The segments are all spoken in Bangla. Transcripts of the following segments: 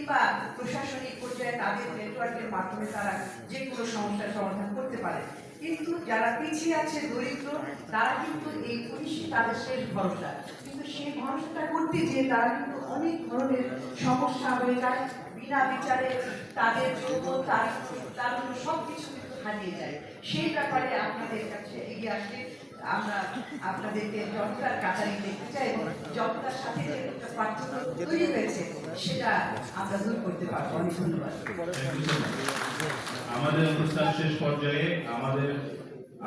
কিংবা প্রশাসনিক পর্যায়ে তাদের নেটওয়ার্কের মাধ্যমে তারা যে কোনো সমস্যার সমাধান করতে পারে। কিন্তু যারা পিছিয়ে আছে, দরিদ্র, তারা কিন্তু এই পুলিশই তাদের শেষ ভরসা। কিন্তু সেই ভরসাটা করতে গিয়ে তারা কিন্তু অনেক ধরনের সমস্যা হয়ে যায়। বিনা বিচারে তাদের যোগ্য তার তার সব কিছু কিন্তু হারিয়ে যায়। সেই ব্যাপারে আপনাদের আসলে আমরা আপনাদেরকে দেখতে চাই যতটার সাথে যে একটা পার্থক্য তৈরি হয়েছে, সেটা আমরা দূর করতে পারব। অনেক ধন্যবাদ। আমাদের অনুষ্ঠান শেষ পর্যায়ে আমাদের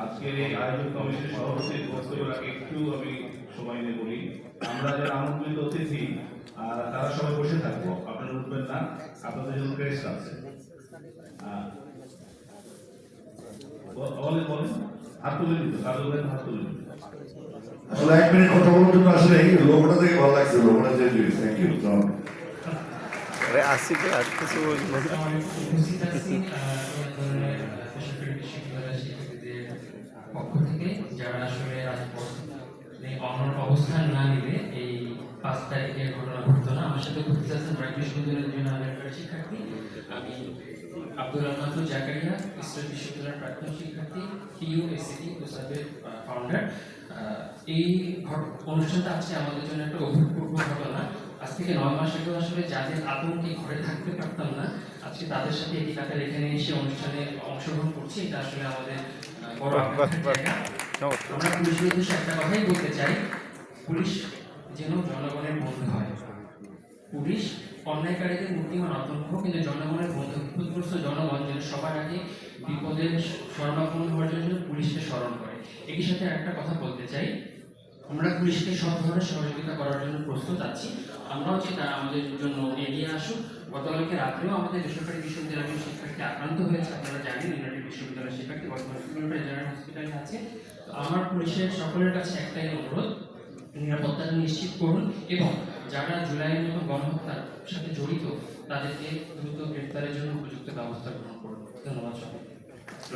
আজকের এই আয়োজক কমিটির সভাপতির বক্তব্যের আগে একটু আমি সময় নিয়ে বলি। আমরা যারা আমন্ত্রিত অতিথি, আর তারা সবাই বসে থাকব। আপনারা উঠবেন না, আপনাদের জন্য ক্রেস্ট আছে। বলেন বলেন। এক মিনিট কথা বলার জন্য আসলে এই লোকটা থেকে ভালো লাগছে লোকটা যে থ্যাংক ইউ আরে আসিফে আর কিছু না। আমি উপস্থিত আছি আহ, এই ধরনের বেসরকারি বিশ্ববিদ্যালয়ের শিক্ষার্থীদের পক্ষ থেকে যারা আসলে আজ উপস্থিত এই অনর অবস্থান না নিলে এই পাঁচ তারিখের ঘটনা ঘটতো না। আমার সাথে উপস্থিত আছেন ব্রাক বিশ্ববিদ্যালয়ের দুজন আমেরিকার শিক্ষার্থী আমি আব্দুল রহমান জাকারিয়া ইসলাম বিশ্ববিদ্যালয়ের প্রাক্তন শিক্ষার্থী টিইউ এসিটি ফাউন্ডার এই অনুষ্ঠানটা আজকে আমাদের জন্য একটা অভূতপূর্ব ঘটনা। আজ থেকে নয় মাস আগে আসলে যাদের আতঙ্কে ঘরে থাকতে পারতাম না আজকে তাদের সাথে একই কাতার এখানে এসে অনুষ্ঠানে অংশগ্রহণ করছি। এটা আসলে আমাদের বড়। আমরা পুলিশের উদ্দেশ্যে একটা কথাই বলতে চাই। পুলিশ যেন জনগণের বন্ধু হয়। পুলিশ অন্যায়কারীদের মূর্তিমান আতঙ্ক কিন্তু জনগণের বন্ধু বিপদগ্রস্ত জনগণ যেন সবার আগে বিপদের শরণাপন্ন হওয়ার জন্য পুলিশকে স্মরণ করে। একই সাথে একটা কথা বলতে চাই। আমরা পুলিশকে সব ধরনের সহযোগিতা করার জন্য প্রস্তুত আছি। আমরাও যে তারা আমাদের জন্য এগিয়ে আসুক। গতকালকে রাত্রেও আমাদের বেসরকারি বিশ্ববিদ্যালয়ের শিক্ষার্থী আক্রান্ত হয়েছে। আপনারা জানেন, ইউনাইটেড বিশ্ববিদ্যালয়ের শিক্ষার্থী বর্তমানে জেনারেল হসপিটালে আছে। তো আমার পুলিশের সকলের কাছে একটাই অনুরোধ, নিরাপত্তা নিশ্চিত করুন এবং যারা জুলাইয়ের মতো গণহত্যার সাথে জড়িত, তাদেরকে দ্রুত গ্রেপ্তারের জন্য উপযুক্ত ব্যবস্থা গ্রহণ করুন। ধন্যবাদ সবাইকে।